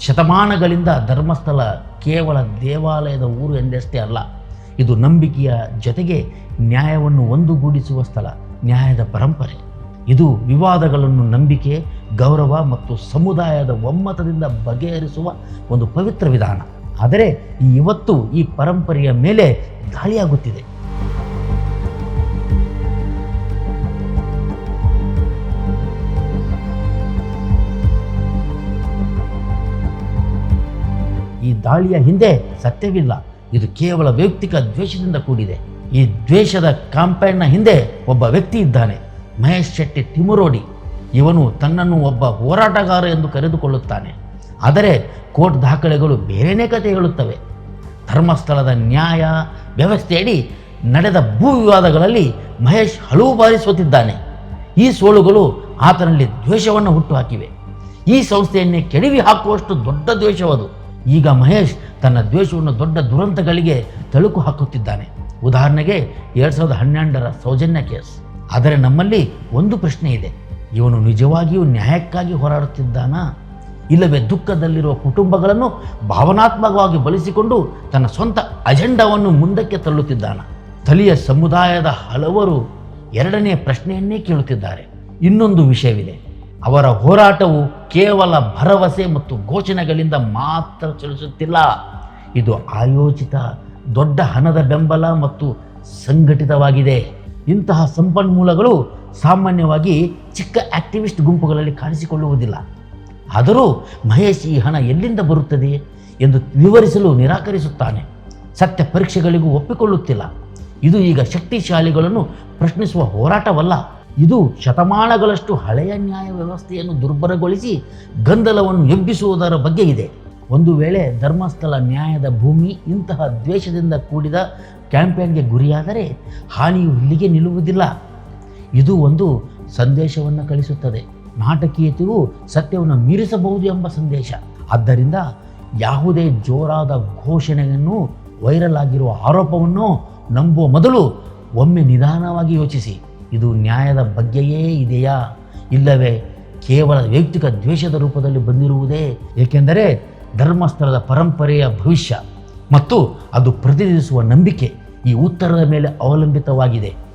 ಶತಮಾನಗಳಿಂದ ಧರ್ಮಸ್ಥಳ ಕೇವಲ ದೇವಾಲಯದ ಊರು ಎಂದಷ್ಟೇ ಅಲ್ಲ, ಇದು ನಂಬಿಕೆಯ ಜೊತೆಗೆ ನ್ಯಾಯವನ್ನು ಒಂದುಗೂಡಿಸುವ ಸ್ಥಳ, ನ್ಯಾಯದ ಪರಂಪರೆ. ಇದು ವಿವಾದಗಳನ್ನು ನಂಬಿಕೆ, ಗೌರವ ಮತ್ತು ಸಮುದಾಯದ ಒಮ್ಮತದಿಂದ ಬಗೆಹರಿಸುವ ಒಂದು ಪವಿತ್ರ ವಿಧಾನ. ಆದರೆ ಇವತ್ತು ಈ ಪರಂಪರೆಯ ಮೇಲೆ ದಾಳಿಯಾಗುತ್ತಿದೆ. ಈ ದಾಳಿಯ ಹಿಂದೆ ಸತ್ಯವಿಲ್ಲ. ಇದು ಕೇವಲ ವೈಯಕ್ತಿಕ ದ್ವೇಷದಿಂದ ಕೂಡಿದೆ. ಈ ದ್ವೇಷದ ಕಾಂಪೌಂಡ್ನ ಹಿಂದೆ ಒಬ್ಬ ವ್ಯಕ್ತಿ ಇದ್ದಾನೆ. ಮಹೇಶ್ ಶೆಟ್ಟಿ ತಿಮುರೋಡಿ. ಇವನು ತನ್ನನ್ನು ಒಬ್ಬ ಹೋರಾಟಗಾರ ಎಂದು ಕರೆದುಕೊಳ್ಳುತ್ತಾನೆ. ಆದರೆ ಕೋರ್ಟ್ ದಾಖಲೆಗಳು ಬೇರೆಯೇ ಕತೆ ಹೇಳುತ್ತವೆ. ಧರ್ಮಸ್ಥಳದ ನ್ಯಾಯ ವ್ಯವಸ್ಥೆಯಡಿ ನಡೆದ ಭೂ ವಿವಾದಗಳಲ್ಲಿ ಮಹೇಶ್ ಹಲವು ಬಾರಿ ಸೋತಿದ್ದಾನೆ. ಈ ಸೋಳುಗಳು ಆತನಲ್ಲಿ ದ್ವೇಷವನ್ನು ಹುಟ್ಟುಹಾಕಿವೆ ಈ ಸಂಸ್ಥೆಯನ್ನೇ ಕೆಡವಿ ಹಾಕುವಷ್ಟು ದೊಡ್ಡ ದ್ವೇಷವದು. ಈಗ ಮಹೇಶ್ ತನ್ನ ದ್ವೇಷವನ್ನು ದೊಡ್ಡ ದುರಂತಗಳಿಗೆ ತಳುಕು ಹಾಕುತ್ತಿದ್ದಾನೆ. ಉದಾಹರಣೆಗೆ, ಎರಡು ಸಾವಿರದ ಹನ್ನೆರಡರ ಸೌಜನ್ಯ ಕೇಸ್. ಆದರೆ ನಮ್ಮಲ್ಲಿ ಒಂದು ಪ್ರಶ್ನೆ ಇದೆ. ಇವನು ನಿಜವಾಗಿಯೂ ನ್ಯಾಯಕ್ಕಾಗಿ ಹೋರಾಡುತ್ತಿದ್ದಾನಾ? ಇಲ್ಲವೇ ದುಃಖದಲ್ಲಿರುವ ಕುಟುಂಬಗಳನ್ನು ಭಾವನಾತ್ಮಕವಾಗಿ ಬಳಸಿಕೊಂಡು ತನ್ನ ಸ್ವಂತ ಅಜೆಂಡಾವನ್ನು ಮುಂದಕ್ಕೆ ತಳ್ಳುತ್ತಿದ್ದಾನ? ಸ್ಥಳೀಯ ಸಮುದಾಯದ ಹಲವರು ಎರಡನೇ ಪ್ರಶ್ನೆಯನ್ನೇ ಕೇಳುತ್ತಿದ್ದಾರೆ. ಇನ್ನೊಂದು ವಿಷಯವಿದೆ. ಅವರ ಹೋರಾಟವು ಕೇವಲ ಭರವಸೆ ಮತ್ತು ಘೋಷಣೆಗಳಿಂದ ಮಾತ್ರ ಚಲಿಸುತ್ತಿಲ್ಲ. ಇದು ಆಯೋಜಿತ ದೊಡ್ಡ ಹಣದ ಬೆಂಬಲ ಮತ್ತು ಸಂಘಟಿತವಾಗಿದೆ. ಇಂತಹ ಸಂಪನ್ಮೂಲಗಳು ಸಾಮಾನ್ಯವಾಗಿ ಚಿಕ್ಕ ಆಕ್ಟಿವಿಸ್ಟ್ ಗುಂಪುಗಳಲ್ಲಿ ಕಾಣಿಸಿಕೊಳ್ಳುವುದಿಲ್ಲ. ಆದರೂ ಮಹೇಶ್ ಈ ಹಣ ಎಲ್ಲಿಂದ ಬರುತ್ತದೆ ಎಂದು ವಿವರಿಸಲು ನಿರಾಕರಿಸುತ್ತಾನೆ. ಸತ್ಯ ಪರೀಕ್ಷೆಗಳಿಗೂ ಒಪ್ಪಿಕೊಳ್ಳುತ್ತಿಲ್ಲ. ಇದು ಈಗ ಶಕ್ತಿಶಾಲಿಗಳನ್ನು ಪ್ರಶ್ನಿಸುವ ಹೋರಾಟವಲ್ಲ. ಇದು ಶತಮಾನಗಳಷ್ಟು ಹಳೆಯ ನ್ಯಾಯ ವ್ಯವಸ್ಥೆಯನ್ನು ದುರ್ಬಲಗೊಳಿಸಿ ಗೊಂದಲವನ್ನು ಎಬ್ಬಿಸುವುದರ ಬಗ್ಗೆ ಇದೆ. ಒಂದು ವೇಳೆ ಧರ್ಮಸ್ಥಳ ನ್ಯಾಯದ ಭೂಮಿ ಇಂತಹ ದ್ವೇಷದಿಂದ ಕೂಡಿದ ಕ್ಯಾಂಪೇನ್ಗೆ ಗುರಿಯಾದರೆ ಹಾನಿಯು ಇಲ್ಲಿಗೆ ನಿಲ್ಲುವುದಿಲ್ಲ. ಇದು ಒಂದು ಸಂದೇಶವನ್ನು ಕಳಿಸುತ್ತದೆ. ನಾಟಕೀಯತೆಯು ಸತ್ಯವನ್ನು ಮೀರಿಸಬಹುದು ಎಂಬ ಸಂದೇಶ. ಆದ್ದರಿಂದ ಯಾವುದೇ ಜೋರಾದ ಘೋಷಣೆಯನ್ನು, ವೈರಲ್ ಆಗಿರುವ ಆರೋಪವನ್ನು ನಂಬುವ ಮೊದಲು ಒಮ್ಮೆ ನಿಧಾನವಾಗಿ ಯೋಚಿಸಿ. ಇದು ನ್ಯಾಯದ ಬಗ್ಗೆಯೇ ಇದೆಯಾ? ಇಲ್ಲವೇ ಕೇವಲ ವೈಯಕ್ತಿಕ ದ್ವೇಷದ ರೂಪದಲ್ಲಿ ಬಂದಿರುವುದೇ? ಏಕೆಂದರೆ ಧರ್ಮಸ್ಥಳದ ಪರಂಪರೆಯ ಭವಿಷ್ಯ ಮತ್ತು ಅದು ಪ್ರತಿನಿಧಿಸುವ ನಂಬಿಕೆ ಈ ಉತ್ತರದ ಮೇಲೆ ಅವಲಂಬಿತವಾಗಿದೆ.